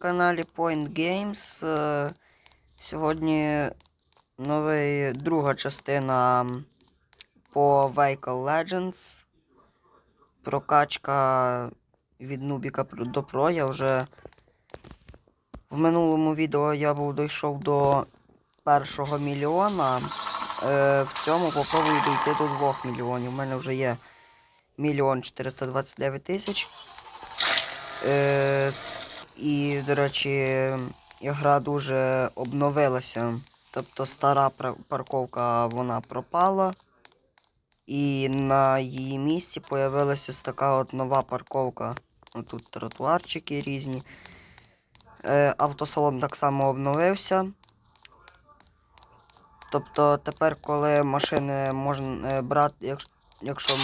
каналі Point Games. Е, Сьогодні новий, друга частина по Vehicle Legends. Прокачка від Нубіка до Про. Я вже в минулому відео я був дійшов до першого мільйона. Е, в цьому попробую дійти до 2 мільйонів. У мене вже є мільйон 429 тисяч. Е, і, до речі, ігра дуже обновилася. Тобто стара парковка вона пропала. І на її місці появилася ось така от нова парковка. Тут тротуарчики різні. Е, автосалон так само обновився. Тобто тепер, коли машини можна брати, якщо, якщо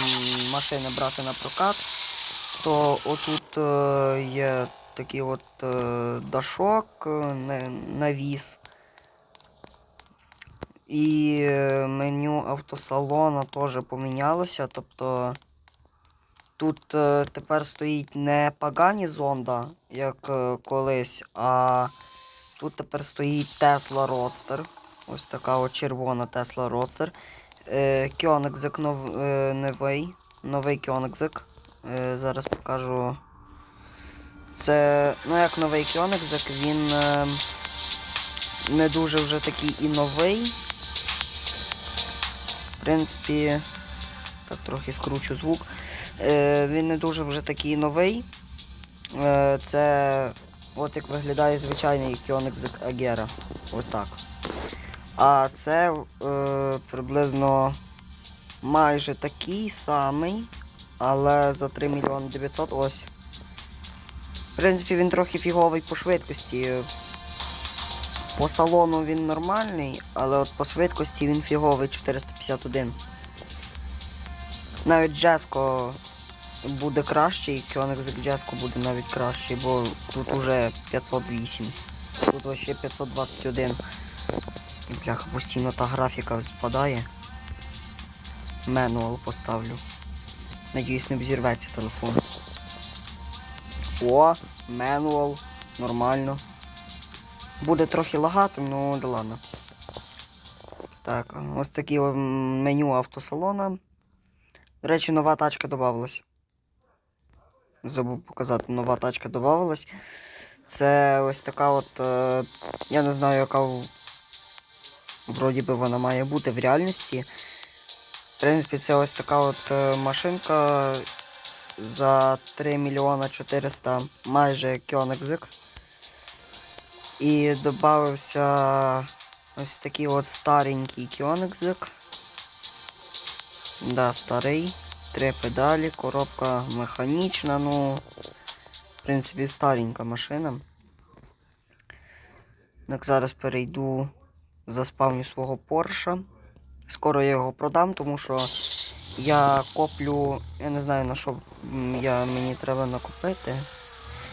машини брати на прокат, то отут е, є такий от е, дашок, е, навіс. І е, меню автосалону теж помінялося. Тобто тут тепер стоїть не Пагані Зонда, як колись, а тут тепер стоїть Tesla Roadster. Ось така от червона Tesla Roadster. Е, новий. Новий Кьонекзик. Е, зараз покажу. Це, ну як новий Кьонекзик, він е, не дуже вже такий і новий. В принципі, так трохи скручу звук. Е, він не дуже вже такий новий. Е, це от як виглядає звичайний Кьонекзик Агера. Отак. А це е, приблизно майже такий самий, але за 3 мільйони 900 ось. В принципі, він трохи фіговий по швидкості. По салону він нормальний, але от по швидкості він фіговий 451. Навіть Джеско буде кращий, Кьонекзик Джеско буде навіть кращий, бо тут уже 508. Тут вообще 521. І бляха, постійно та графіка спадає. Менуал поставлю. Надіюсь, не взірветься телефон. О, менуал. Нормально. Буде трохи лагати, ну да ладно. Так, ось таке меню автосалона. До речі, нова тачка додавалась. Забув показати, нова тачка додавалась. Це ось така от. Е, я не знаю, яка вроді би вона має бути в реальності. В принципі, це ось така от е, машинка за 3 мільйона 400 майже кьонекзик. І додався ось такий от старенький кьонекзик. Да, старий. Три педалі, коробка механічна, ну, в принципі, старенька машина. Так, зараз перейду заспавню свого Порша. Скоро я його продам, тому що я коплю. Я не знаю на що я, мені треба накупити.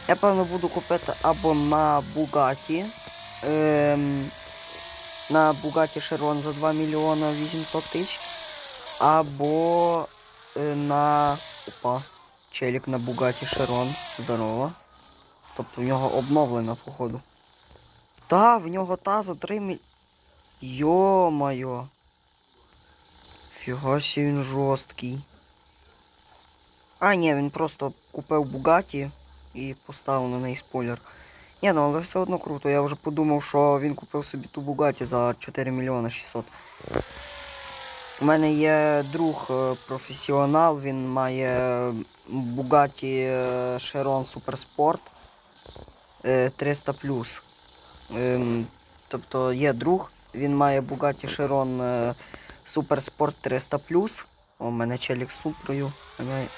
Я певно буду купити або на Бугаті. Ем, на Бугаті Chiron за 2 мільйона 800 тисяч. Або е, на. Опа. Челік на Бугаті Chiron. Здорово. Тобто в нього обновлена, походу. Та, в нього та за 3 міль... Йо-моє. Фіга сі він жорсткий. А, ні, він просто купив Бугаті і поставив на неї спойлер. Ні, ну але все одно круто. Я вже подумав, що він купив собі ту Бугаті за 4 мільйони 600. У мене є друг е, професіонал, він має Бугаті Chiron Super Sport е, 300 Ем, тобто є друг, він має Bugatti Chiron Sport 300 О, мене челік з супрою.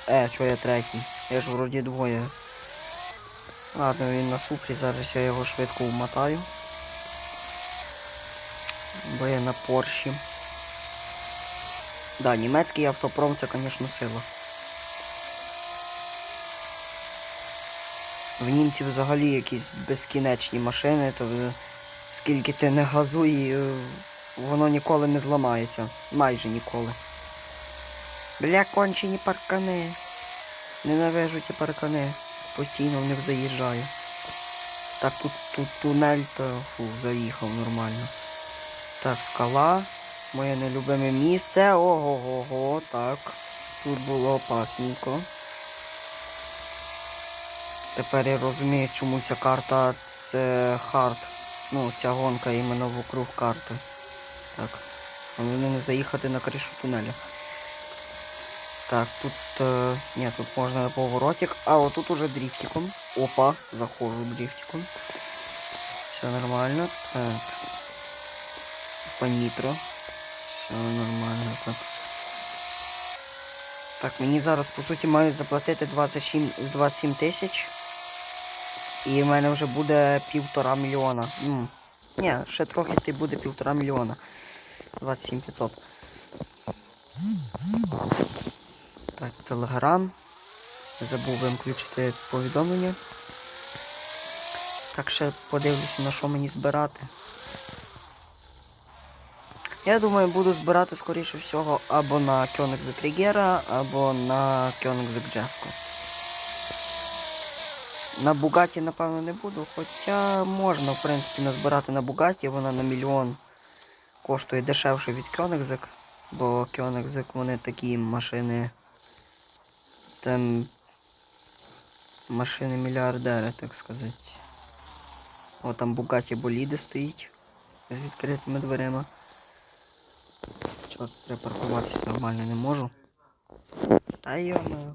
Е, чого я третій? Я ж вроді двоє. Ладно, він на супрі, зараз я його швидко вмотаю. Бо я на Порші. Да, німецький автопром це, звісно, сила. В німців взагалі якісь безкінечні машини, то е, скільки ти не газуй, е, воно ніколи не зламається. Майже ніколи. Бля, кончені паркани. Ненавижу ті паркани. Постійно в них заїжджаю. Так, тут, тут тунель, то фу, заїхав нормально. Так, скала. Моє нелюбиме місце. Ого-го-го, так. Тут було опасненько. Тепер я розумію, чому ця карта це хард. Ну, ця гонка іменно вокруг карти. Так. Головне не заїхати на кришу тунеля. Так, тут. Е... Ні, тут можна на поворотик. А отут уже дрифтиком. Опа, заходжу дрифтиком. Все нормально. Так. По нітро. Все нормально, так. Так, мені зараз, по суті, мають заплатити 27 з 27 тисяч. І в мене вже буде півтора мільйона. М. Ні, ще трохи ти буде півтора мільйона. 27 500. Так, телеграм. Забув виключити повідомлення. Так ще подивлюся, на що мені збирати. Я думаю, буду збирати, скоріше всього, або на Koenigsegg Trigera, або на Koenigsegg Jesko. На Бугаті, напевно, не буду, хоча можна, в принципі, назбирати на Бугаті, вона на мільйон коштує дешевше від Koenigsegg, бо Koenigsegg вони такі машини. Там машини мільярдери, так сказати. О, там Бугаті Боліди стоїть з відкритими дверима. Чорт, припаркуватись нормально не можу. Та йома.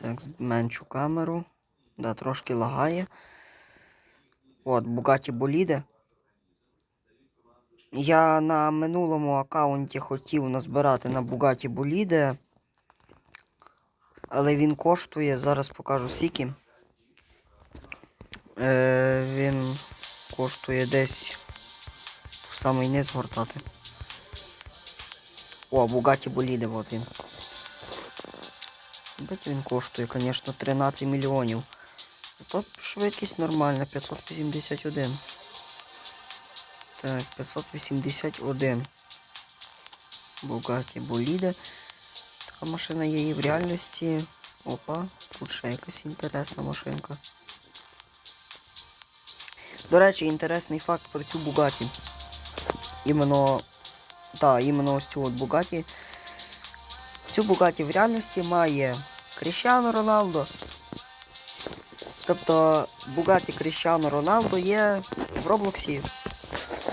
Так, зменшу камеру. Да, трошки лагає. От, Bugatti Bolide. Я на минулому аккаунті хотів назбирати на Bugatti Bolide. Але він коштує, зараз покажу скільки. Е, він коштує десь в самий низ гортати. О, Bugatti Bolide, от він. Бать він коштує, звісно, 13 мільйонів. Зато швидкість нормальна, 581. Так, 581. Bugatti Bolide. Така машина є і в реальності. Опа, тут ще якась інтересна машинка. До речі, інтересний факт про цю Бугаті. Іменно. Так, іменно ось цю от Бугаті. Цю Бугаті в реальності має Кріщано Роналдо. Тобто Бугаті Кріщано Роналдо є в Роблоксі.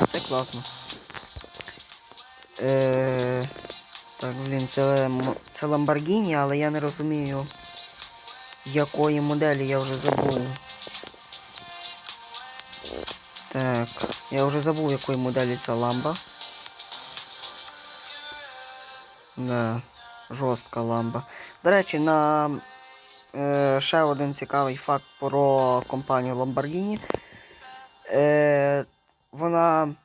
Це класно. Е... Так, блін, це, це Lamborghini, але я не розумію, якої моделі я вже забув. Так, я вже забув, якої моделі ця ламба. Да, жорстка ламба. До речі, на е, ще один цікавий факт про компанію Lamborghini. Е, вона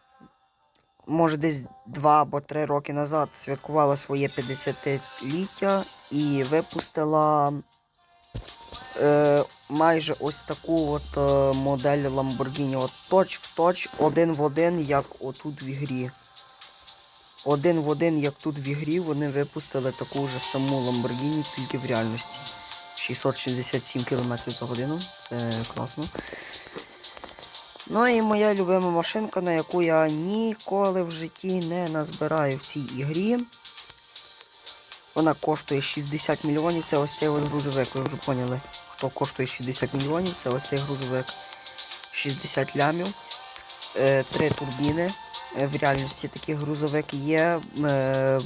може десь 2 або 3 роки назад святкувала своє 50-ліття і випустила е, майже ось таку от е, модель Lamborghini. От точ в точ, один в один, як отут в ігрі. Один в один, як тут в ігрі, вони випустили таку ж саму Lamborghini, тільки в реальності. 667 км за годину. Це класно. Ну і моя любима машинка, на яку я ніколи в житті не назбираю в цій ігрі. Вона коштує 60 мільйонів. Це ось цей грузовик, ви вже поняли. Хто коштує 60 мільйонів, це ось цей грузовик. 60 лямів. Е, три турбіни. Е, в реальності такі грузовики є. Е,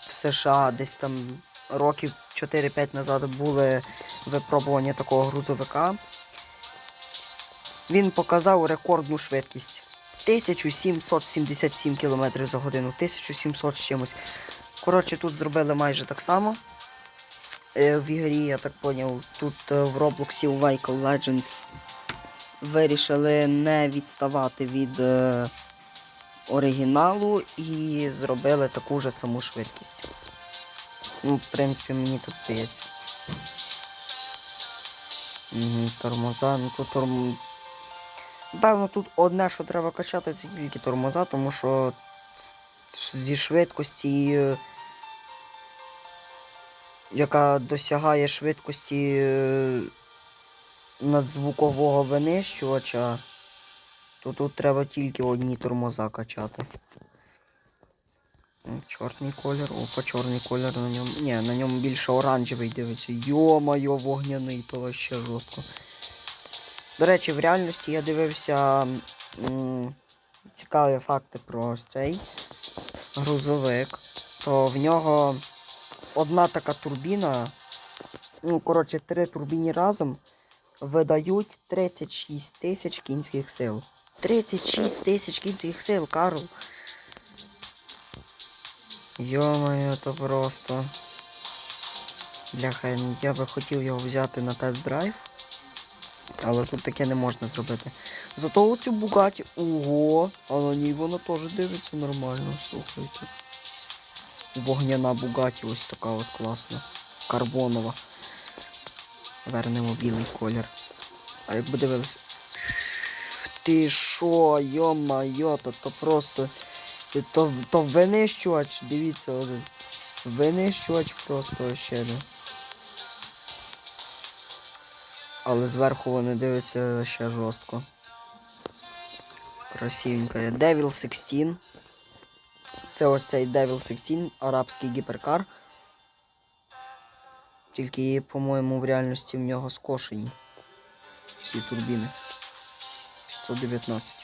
в США десь там років 4-5 назад були випробування такого грузовика. Він показав рекордну швидкість. 1777 км за годину, 1700 з чимось. Коротше, тут зробили майже так само. Е, в ігрі, я так поняв, тут в Роблоксі у Vehicle Legends вирішили не відставати від оригіналу і зробили таку ж саму швидкість. Ну, в принципі, мені так здається. Тормоза, ну тут торм... Певно, тут одне, що треба качати, це тільки тормоза, тому що зі швидкості е, яка досягає швидкості е, надзвукового винищувача, то тут треба тільки одні тормоза качати. Чорний колір, опа, чорний колір на ньому. Ні, на ньому більше оранжевий дивиться. Йо-моє, вогняний, то вообще жорстко. До речі, в реальності я дивився цікаві факти про ось цей грузовик. То в нього одна така турбіна. Ну, коротше, три турбіні разом видають 36 тисяч кінських сил. 36 тисяч кінських сил, Карл. Йо-моє, то просто. Бляха, я би хотів його взяти на тест-драйв. Але тут таке не можна зробити. Зато оцю Бугаті. Ого! А на ній вона теж дивиться нормально, слухайте. Вогняна Бугаті ось така от класна. Карбонова. Вернемо білий колір. А як дивилися. Ти шо, йо-майо, то, то просто. То, то винищувач, дивіться, один. Винищувач просто ще не. Але зверху вони дивляться ще жорстко. Красивенько. Devil 16. Це ось цей Devil 16, арабський гіперкар. Тільки, по-моєму, в реальності в нього скошені. Всі турбіни. 519.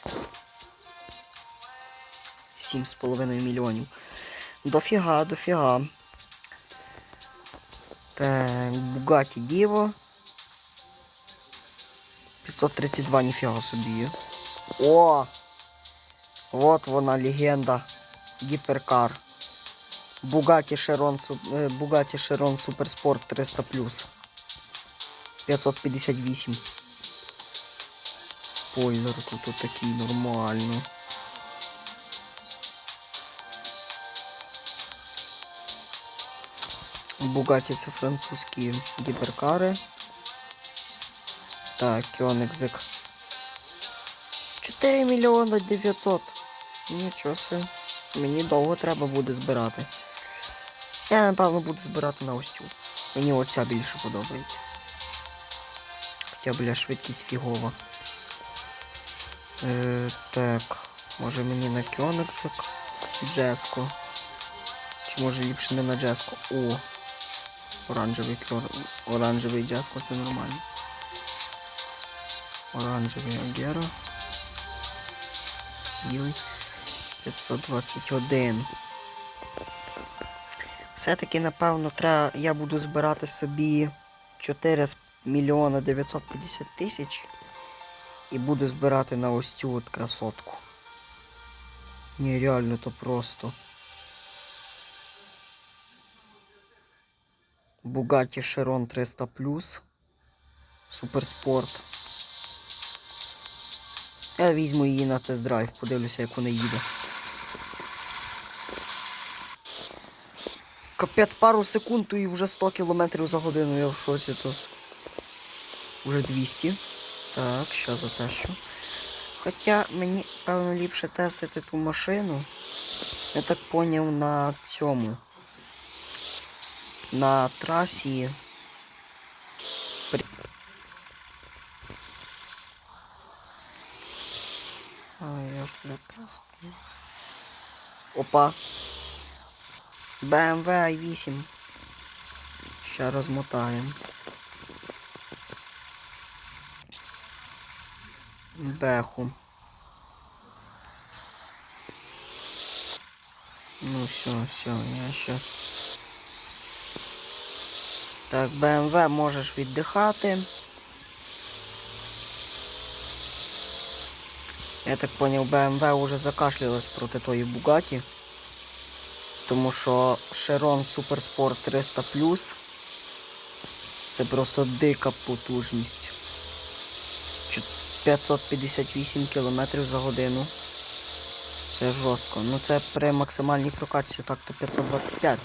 7,5 мільйонів. Дофіга, дофіга. Так, Bugatti Divo. 532, ніфіга собі. О! Вот вона легенда. Гіперкар. Chiron, Su- е, Bugatti 300 558. Спойлер тут такий нормально. Бугаті це французькі гіперкари. Так, Кьонекзик. 4 мільйони 900. Нічого себе. Мені довго треба буде збирати. Я напевно буду збирати на ось цю. Мені оця більше подобається. Хоча, бля, швидкість фігова. Е, так, може мені на Кьонексик Джеско. Чи може ліпше не на Джеско? О! Оранжевий кьор... Оранжевий Джеско це нормально. Оранжевий Агера. Білий 521. Все-таки, напевно, треба. Я буду збирати собі 4 мільйона 950 тисяч. І буду збирати на ось цю от красотку. Ні, реально то просто. Bugatti Chiron 300 Суперспорт. Я візьму її на тест-драйв, подивлюся, як вона їде. Капець пару секунд і вже 100 км за годину, я в шоці тут. Уже 200. Так, що за те що. Хоча мені, певно, ліпше тестити ту машину. Я так поняв на цьому. На трасі. Ой, я ж бля просто. Опа. BMW i8. Ще розмотаємо. Беху. Ну все, все, я сейчас. Так, BMW можеш віддихати. Я так поняв, BMW уже закашлялась проти тої Бугаті. Тому що Chiron Supersport 300 це просто дика потужність. Чо- 558 км за годину. Це жорстко. Ну це при максимальній прокачці так то 525.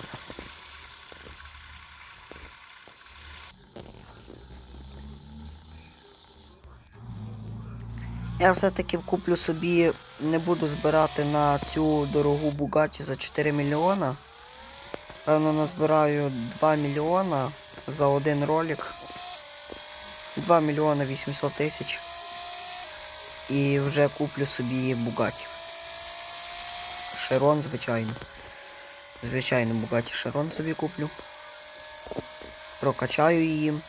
Я все-таки куплю собі, не буду збирати на цю дорогу Бугаті за 4 мільйона. Певно, назбираю 2 мільйона за один ролик. 2 мільйона 800 тисяч. І вже куплю собі Бугаті. Шерон, звичайно. Звичайно, Бугаті Шерон собі куплю. Прокачаю її.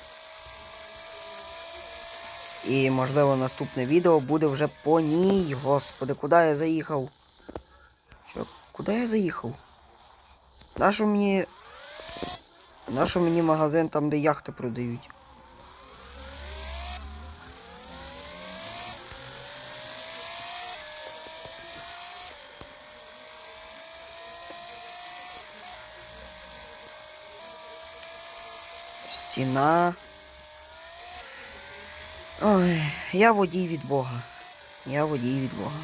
І можливо наступне відео буде вже по ній. Господи, куди я заїхав? Що? Куди я заїхав? Нащо мені. Нащо мені магазин там, де яхти продають? Стіна. Ой, я водій від Бога. Я водій від Бога.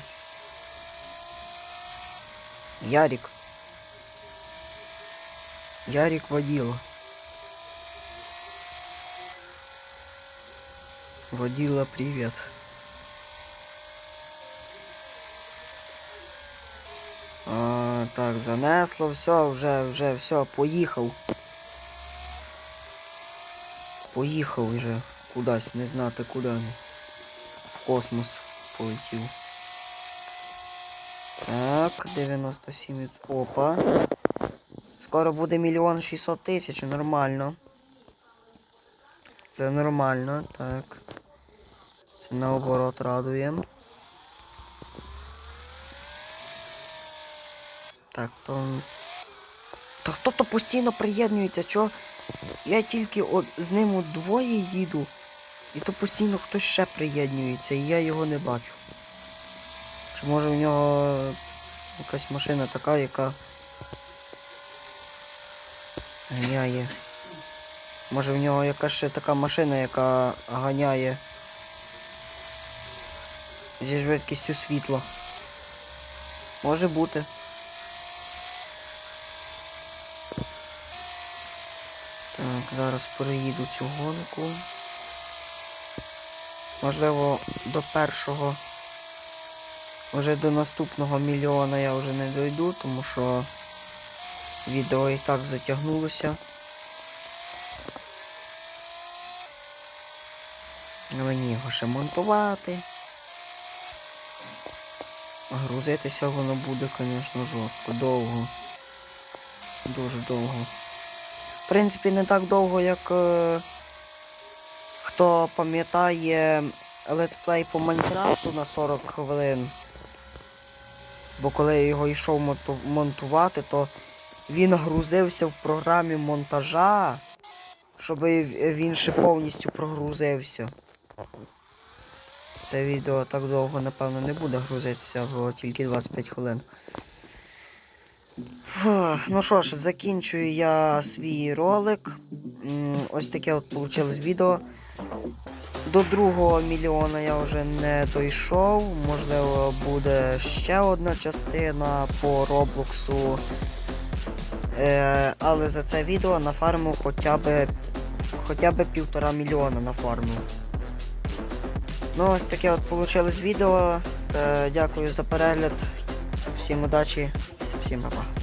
Ярик. Ярик водила. Водила, привет. А, так, занесло, все, вже, вже, все, поїхав. Поїхав вже кудись, не знати куди. В космос полетів. Так, 97. Опа. Скоро буде мільйон шістсот тисяч, нормально. Це нормально, так. Це наоборот радує. Так, то. Та хто то постійно приєднується, чо? Я тільки от з ним двоє їду, і то постійно хтось ще приєднується, і я його не бачу. Чи може в нього якась машина така, яка ганяє. Може в нього якась ще така машина, яка ганяє зі швидкістю світла. Може бути. Так, зараз переїду цю гонку. Можливо, до першого, вже до наступного мільйона я вже не дойду, тому що відео і так затягнулося. Мені його ще монтувати. Грузитися воно буде, звісно, жорстко, довго. Дуже довго. Принципі, не так довго, як е, хто пам'ятає летсплей по Майнкрафту на 40 хвилин. Бо коли я його йшов монтувати, то він грузився в програмі монтажа, щоб він ще повністю прогрузився. Це відео так довго, напевно, не буде грузитися, бо тільки 25 хвилин. Ну що ж, закінчую я свій ролик. Ось таке от вийшло відео. До другого мільйона я вже не дійшов. Можливо, буде ще одна частина по Роблоксу. Е, але за це відео нафармив хоча б хоча б півтора мільйона нафармив. Ну, ось таке от вийшло відео. Е, дякую за перегляд. Всім удачі, всім па-па.